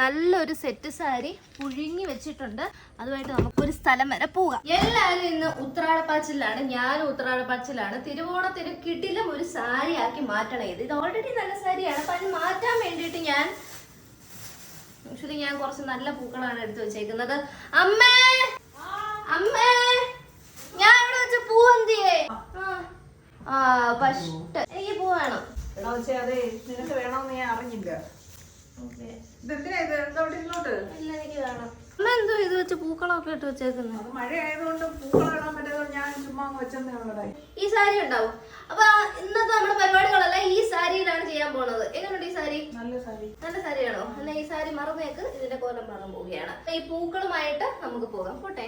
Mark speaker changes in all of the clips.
Speaker 1: നല്ലൊരു സെറ്റ് സാരി പുഴുങ്ങി വെച്ചിട്ടുണ്ട്. അതുമായിട്ട് നമുക്കൊരു സ്ഥലം വരെ പോകാം. എല്ലാവരും ഇന്ന് ഉത്രാടപ്പാച്ചിലാണ്. ഞാനും ഉത്രാടപ്പാച്ചിലാണ്. തിരുവോണത്തിന് കിടിലും ഒരു സാരി ആക്കി മാറ്റണം. ഇത് ഇത് ഓൾറെഡി നല്ല സാരിയാണ്. അപ്പം അത് മാറ്റാൻ വേണ്ടിയിട്ട് ഞാൻ ആക്ച്വലി ഞാൻ കുറച്ച് നല്ല പൂക്കളാണ് എടുത്തു വെച്ചേക്കുന്നത്. അമ്മേ! അമ്മേ! ഞാൻ ഇവിടെ വെച്ച പൂ എന്തിയേ? ആ പഷ്ട എനിക്ക് പൂ വേണം.
Speaker 2: നിനക്ക് വേണമെന്ന് ഞാൻ അറിഞ്ഞില്ല.
Speaker 1: എന്തോ ഇത് വെച്ച് പൂക്കളൊക്കെ ഇട്ട് വെച്ചേക്കുന്നത് ഈ സാരി ഉണ്ടാവും. അപ്പൊ ഇന്നത്തെ നമ്മുടെ പരിപാടികളെല്ലാം ഈ സാരിയിലാണ് ചെയ്യാൻ പോണത്. എങ്ങനെയുണ്ട് ഈ സാരി?
Speaker 2: നല്ല സാരി.
Speaker 1: നല്ല സാരിയാണോ? എന്നാ ഈ സാരി മറന്നേക്ക് ഇതിന്റെ കോലം മറന്നു പോവുകയാണ്. അപ്പൊ ഈ പൂക്കളുമായിട്ട് നമുക്ക് പോകാം. പോട്ടെ.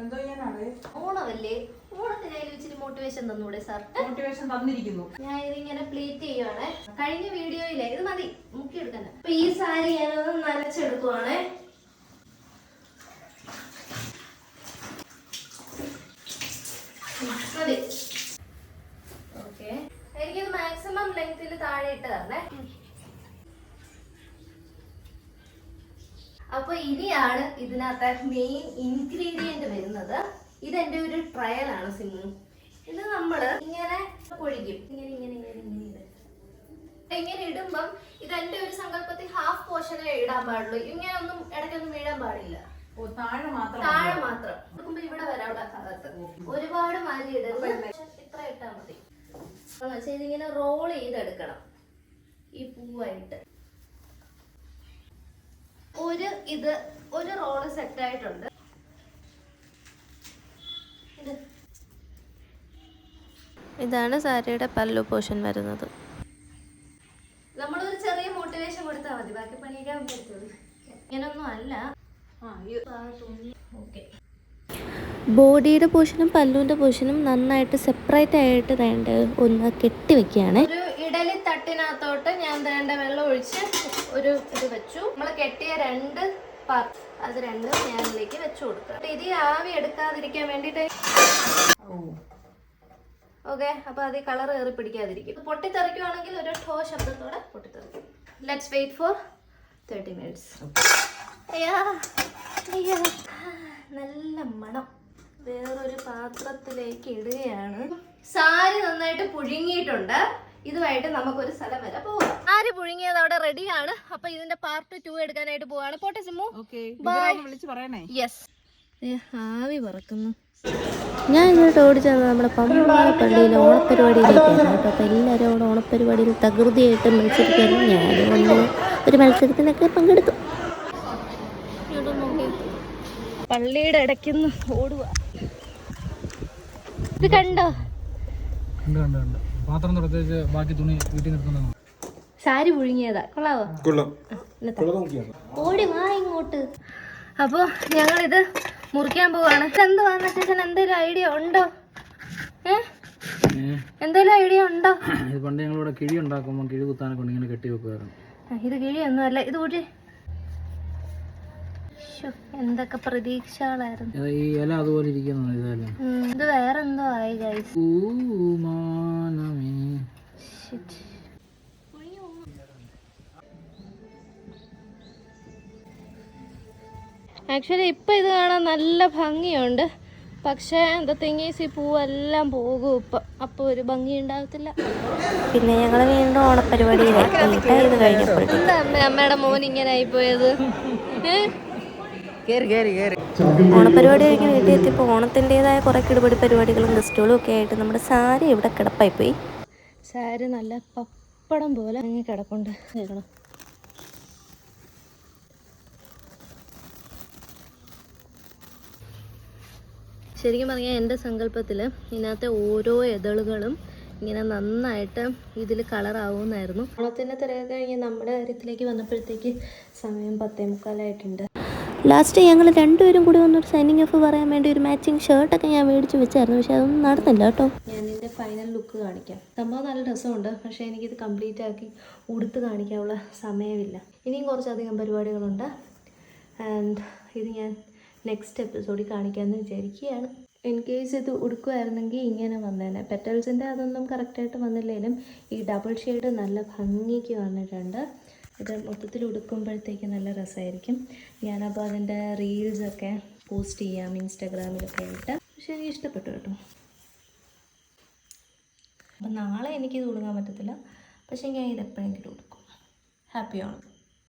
Speaker 2: എന്തോ ചെയ്യാനാണ്?
Speaker 1: ഓണമല്ലേ? ഓണത്തിന് അതിൽ ഇച്ചിരി മോട്ടിവേഷൻ തന്നൂടെ സാർ
Speaker 2: മോട്ടിവേഷൻ തന്നിരിക്കുന്നു.
Speaker 1: ഞാൻ ഇതിങ്ങനെ പ്ലേറ്റ് ചെയ്യുവാണ്. കഴിഞ്ഞ വീഡിയോയിലെ ഇത് മതി മുക്കിയെടുക്കണ്ട അപ്പൊ ഈ സാരി ഞാനൊന്ന് നനച്ചെടുക്കുവാണ്. മതി. ഓക്കെ എനിക്കത് മാക്സിമം ലെങ്ത്തിൽ താഴെ ഇട്ട് തരണേ. അപ്പൊ ഇനിയാണ് ഇതിനകത്ത് മെയിൻ ഇൻഗ്രീഡിയന്റ് വരുന്നത്. ഇതെന്റെ ഒരു ട്രയൽ ആണ് സിമ്മു. ഇത് നമ്മൾ ഇങ്ങനെ പൊഴിക്കും ഇങ്ങനെ ഇങ്ങനെ ഇങ്ങനെ ഇങ്ങനെ. ഇങ്ങനെ ഇടുമ്പം ഇത് എന്റെ ഒരു സങ്കല്പത്തിൽ ഹാഫ് പോർഷനെ ഇടാൻ പാടുള്ളൂ. ഇങ്ങനെ ഒന്നും ഇടയ്ക്കൊന്നും വീഴാൻ പാടില്ല.
Speaker 2: താഴെ മാത്രം
Speaker 1: താഴെ മാത്രം. നോക്കുമ്പോ ഇവിടെ വരാം അവിടെ ഭാഗത്ത് ഒരുപാട് മാറ്റി ഇടരുത്. ഇത്ര ഇട്ടാ മതി. ഇതിങ്ങനെ റോൾ ചെയ്തെടുക്കണം. ഈ പൂവായിട്ട്. ഒരു ഇത് ഒരു റോൾ സെറ്റ് ആയിട്ടുണ്ട്.
Speaker 3: ഇതാണ് സാരിയുടെ പല്ലു പോഷൻ വരുന്നത്.
Speaker 1: നമ്മളൊരു ചെറിയ മോട്ടിവേഷൻ കൊടുത്താൽ മതി. ബാക്കി പണിയൊക്കെ പറ്റുള്ളൂ ഇങ്ങനൊന്നും അല്ല. ഓക്കെ.
Speaker 3: ബോഡിയുടെ പോഷനും പല്ലുവിന്റെ പോഷനും നന്നായിട്ട് സെപ്പറേറ്റ് ആയിട്ട് വേണ്ട ഒന്ന് കെട്ടി വെക്കുകയാണ്.
Speaker 1: ഒരു ഇഡലി തട്ടിനകത്തോട്ട് ഞാൻ വേണ്ട വെള്ളം ഒഴിച്ച് ഒരു ഇത് വെച്ചു. നമ്മൾ കെട്ടിയ രണ്ട് പാർട്ട് അത് രണ്ടും ഞാൻ ഇതിലേക്ക് വെച്ചു കൊടുക്കാം ഇത് ആവി എടുക്കാതിരിക്കാൻ
Speaker 2: വേണ്ടിട്ട്
Speaker 1: ഓക്കെ അപ്പൊ അത് കളർ കയറി പിടിക്കാതിരിക്കും. പൊട്ടിത്തെറിക്കുവാണെങ്കിൽ ഒരു ഠോ ശബ്ദത്തോടെ പൊട്ടിത്തെറിക്കും. Let's wait for thirty minutes നല്ല മണം. വേറൊരു പാത്രത്തിലേക്ക് ഇടുകയാണ്. സാരി നന്നായിട്ട് പുഴുങ്ങിയിട്ടുണ്ട്. ഇതുമായിട്ട് നമുക്കൊരു സ്ഥലം വരെ പോവാം ആര് പുഴുങ്ങിയത് അവിടെ റെഡിയാണ്. അപ്പൊ ഇതിന്റെ പാർട്ട് ടു എടുക്കാനായിട്ട് പോവാണ്. പോട്ടെ സിമ്മു.
Speaker 2: വിളിച്ച് പറയണേ.
Speaker 1: യെസ് ആവി പറക്കുന്നു.
Speaker 3: ഞാൻ ഇങ്ങോട്ട് ഓടിച്ചാണ് നമ്മുടെ പമ്പാള പള്ളിയിൽ ഓണപ്പരിപാടിയിലേക്കായിരുന്നു കേട്ടോ അപ്പോൾ എല്ലാവരും അവിടെ ഓണപ്പരിപാടിയിൽ തകൃതിയായിട്ട് മത്സരിക്കായിരുന്നു ഞാനും ഒന്ന് ഒരു മത്സരത്തിനൊക്കെ പങ്കെടുത്തു.
Speaker 1: പള്ളിയുടെ ഇടയ്ക്കുന്ന് ഓടുക ഇത് കണ്ടോ
Speaker 4: കണ്ടോ. പാത്രം തുടച്ച് ബാക്കി തുണി വീട്ടിൽ നിർത്തുന്നതാണ്.
Speaker 1: സാരി പുഴുങ്ങിയതാ. കൊള്ളാവോ. ഓടി വാ ഇങ്ങോട്ട്. അപ്പോ ഞങ്ങളിത് മുറിക്കാൻ പോവാണ്. എന്തുവാന്ന് ചേച്ചൻ എന്തെങ്കിലും ഐഡിയ ഉണ്ടോ? ഏ? എന്തെങ്കിലും ഐഡിയ ഉണ്ടോ?
Speaker 4: ഇത് പണ്ട് ഞങ്ങളിവിടെ കിഴി ഉണ്ടാക്കുമ്പോൾ കിഴി കുത്താനൊക്കെ കൊണ്ട് ഇങ്ങനെ കെട്ടി വെക്കുമായിരുന്നു.
Speaker 1: ഇത് കിഴിയൊന്നും അല്ല. ഇത് കൂട്ടി. എന്തൊക്കെ പ്രതീക്ഷകളായിരുന്നു.
Speaker 4: ഇത് ഈ ഇല അതുപോലെ ഇരിക്കുന്നു
Speaker 1: ഇത് വേറെന്തോ ആയി ഗൈസ് ആക്ച്വലി ഇപ്പം ഇത് കാണാൻ നല്ല ഭംഗിയുണ്ട്. പക്ഷേ എന്താ തെങ്ങീസ് ഈ പൂവെല്ലാം പോകും ഇപ്പം. അപ്പോൾ ഒരു ഭംഗി ഉണ്ടാകത്തില്ല
Speaker 3: പിന്നെ ഞങ്ങൾ വീണ്ടും കഴിഞ്ഞപ്പോഴത്തേക്കും.
Speaker 1: എന്താ അമ്മ അമ്മയുടെ മോൻ ഇങ്ങനെ ആയിപ്പോയത് ഏ?
Speaker 2: കേറി കേറി കേറി.
Speaker 3: ഓണപ്പരിപാടി കഴിഞ്ഞ് വീട്ടിൽ എത്തിയപ്പോൾ ഓണത്തിന്റെതായ കുറേ കിടുപടി പരിപാടികളും ഗസ്റ്റുകളും ഒക്കെ ആയിട്ട് നമ്മുടെ സാരി ഇവിടെ കിടപ്പായിപ്പോയി.
Speaker 1: സാരി നല്ല പപ്പടം പോലെ കിടപ്പുണ്ട് കേൾക്കണം ശരിക്കും പറഞ്ഞാൽ എന്റെ സങ്കല്പത്തിൽ ഇതിനകത്തെ ഓരോ എതളുകളും ഇങ്ങനെ നന്നായിട്ട് ഇതിൽ കളറാവുമെന്നായിരുന്നു ഓണത്തിന്റെ തിരക്ക് കഴിഞ്ഞ് നമ്മുടെ കാര്യത്തിലേക്ക് വന്നപ്പോഴത്തേക്ക് സമയം പത്തേ മുക്കാലായിട്ടുണ്ട്.
Speaker 3: ലാസ്റ്റ് ഞങ്ങൾ രണ്ടുപേരും കൂടി വന്നൊരു സൈനിങ് ഓഫ് പറയാൻ വേണ്ടി ഒരു മാച്ചിങ് ഷർട്ടൊക്കെ ഞാൻ മേടിച്ച് വെച്ചായിരുന്നു. പക്ഷെ അതൊന്നും നടന്നില്ല കേട്ടോ.
Speaker 1: ഞാൻ ഇതിന്റെ ഫൈനൽ ലുക്ക് കാണിക്കാം. സംഭവം നല്ല രസമുണ്ട്. പക്ഷേ എനിക്കിത് കംപ്ലീറ്റ് ആക്കി ഉടുത്ത് കാണിക്കാനുള്ള സമയമില്ല. ഇനിയും കുറച്ചധികം പരിപാടികളുണ്ട്. ആൻഡ് ഇത് ഞാൻ നെക്സ്റ്റ് എപ്പിസോഡിൽ കാണിക്കാമെന്ന് വിചാരിക്കുകയാണ്. ഇൻ കേസ് ഇത് ഉടുക്കുമായിരുന്നെങ്കിൽ ഇങ്ങനെ വന്നേനെ. പെറ്റൽസിന്റെ അതൊന്നും കറക്റ്റായിട്ട് വന്നില്ലെങ്കിലും ഈ ഡബിൾ ഷെയ്ഡ് നല്ല ഭംഗിക്ക് വന്നിട്ടുണ്ട്. ഇത് മൊത്തത്തിൽ ഉടുക്കുമ്പോഴത്തേക്ക് നല്ല രസമായിരിക്കും. ഞാനപ്പോൾ അതിന്റെ റീൽസൊക്കെ പോസ്റ്റ് ചെയ്യാം ഇൻസ്റ്റാഗ്രാമിലൊക്കെ ആയിട്ട്. പക്ഷേ എനിക്ക് ഇഷ്ടപ്പെട്ടു കേട്ടോ. അപ്പം നാളെ എനിക്കിത് ഉടുക്കാൻ പറ്റത്തില്ല. പക്ഷേ ഞാൻ ഇത് എപ്പോഴെങ്കിലും ഉടുക്കും. ഹാപ്പി ആണ്